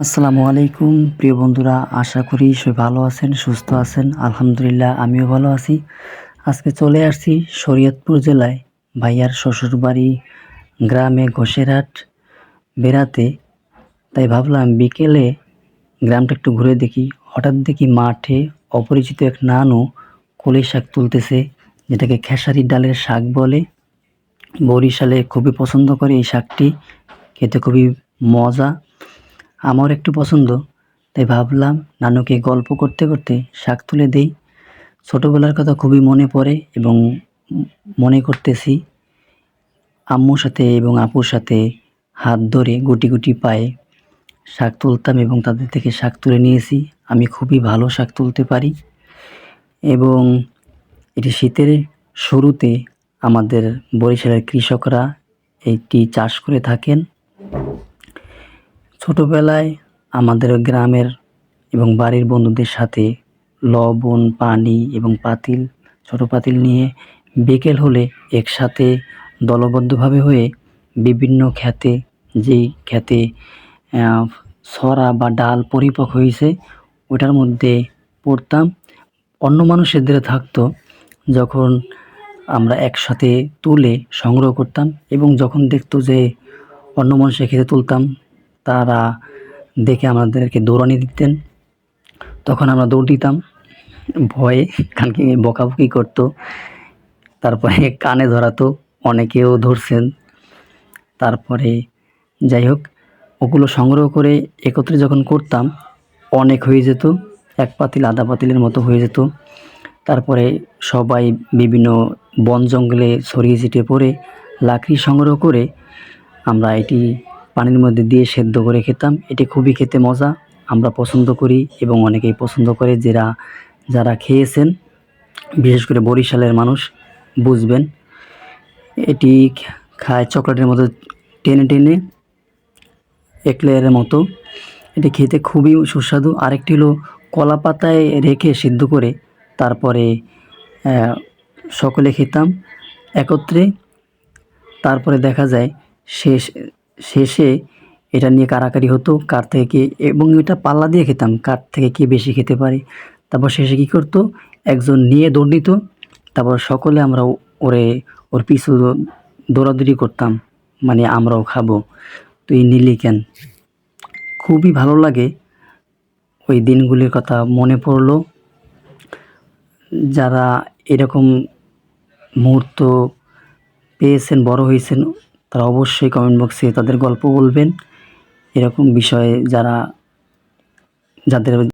আসসালামু আলাইকুম, প্রিয় বন্ধুরা, আশা করি সবাই ভালো আছেন, সুস্থ আছেন। আলহামদুলিল্লাহ, আমিও ভালো আছি। আজকে চলে আসছি শরীয়তপুর জেলায়, ভাইয়ার শ্বশুরবাড়ি গ্রামে ঘোষেরহাট বেড়াতে। তাই ভাবলাম বিকেলে গ্রামটা একটু ঘুরে দেখি। হঠাৎ দেখি মাঠে অপরিচিত এক নানু কলি শাক তুলতেছে, যেটাকে খেসারি ডালের শাক বলে। বরিশালে খুবই পছন্দ করে এই শাকটি, খেতে খুবই মজা। আমার একটু পছন্দ, তাই ভাবলাম নানুকে গল্প করতে করতে শাক তুলে দেই। ছোটোবেলার কথা খুবই মনে পড়ে এবং মনে করতেছি, আম্মুর সাথে এবং আপুর সাথে হাত ধরে গুটি গুটি পায়ে শাক তুলতাম এবং তাদের থেকে শাক তুলে নিয়েছি। আমি খুবই ভালো শাক তুলতে পারি এবং এটি শীতের শুরুতে আমাদের বরিশালের কৃষকরা এটি চাষ করে থাকেন। ছোটোবেলায় আমাদের গ্রামের এবং বাড়ির বন্ধুদের সাথে লবণ পানি এবং পাতিল ছোটো পাতিল নিয়ে বিকেল হলে একসাথে দলবদ্ধভাবে হয়ে বিভিন্ন ক্ষেতে যেই আহ, ছড়া বা ডাল পরিপক্ক হয়েছে ওটার মধ্যে পড়তাম। অন্য মানুষেদের থাকতো যখন আমরা একসাথে তুলে সংগ্রহ করতাম এবং যখন দেখতো যে অন্য মানুষের খেতে তুলতাম তারা দেখে আমাদেরকে দৌড়ানি দিতেন। তখন আমরা দৌড় দিতাম। ভয়ে কারণ কি বকাবকি করতো। তারপরে কানে ধরাতো, অনেকেও ধরছেন। তারপরে যাই হোক, ওগুলো সংগ্রহ করে একত্রে যখন করতাম, অনেক হয়ে যেত। এক পাতিল, আধা পাতিলের মতো হয়ে যেত। তারপরে সবাই বিভিন্ন বন জঙ্গলে ছড়িয়ে ছিটিয়ে পড়ে, লাকড়ি সংগ্রহ করে আমরা এটি পানির মধ্যে দিয়ে সেদ্ধ করে খেতাম। এটি খুবই খেতে মজা, আমরা পছন্দ করি এবং অনেকেই পছন্দ করে। যারা যারা খেয়েছেন, বিশেষ করে বরিশালের মানুষ, বুঝবেন, এটি খায় চকলেটের মতো টেনে টেনে একলেয়ারের মতো। এটি খেতে খুবই সুস্বাদু। আরেকটি হলো কলা পাতায় রেখে সিদ্ধ করে তারপরে সকলে খেতাম একত্রে। তারপরে দেখা যায় শেষ শেষে এটা নিয়ে কারাকারি হতো, কার থেকে কে, এবং এটা পাল্লা দিয়ে খেতাম, কার থেকে কে বেশি খেতে পারে। তারপর শেষে কী করতো, একজন নিয়ে দৌড় দিত, তারপর সকলে আমরা ওরে, ওর পিছু দৌড়াদৌড়ি করতাম মানে আমরাও খাব। তুই নিলি কেন? খুবই ভালো লাগে। ওই দিনগুলির কথা মনে পড়ল। যারা এরকম মুহূর্ত পেয়েছেন, বড় হয়েছেন তারা অবশ্যই কমেন্ট বক্সে তাদের গল্প বলবেন। এরকম বিষয়ে যারা যাদের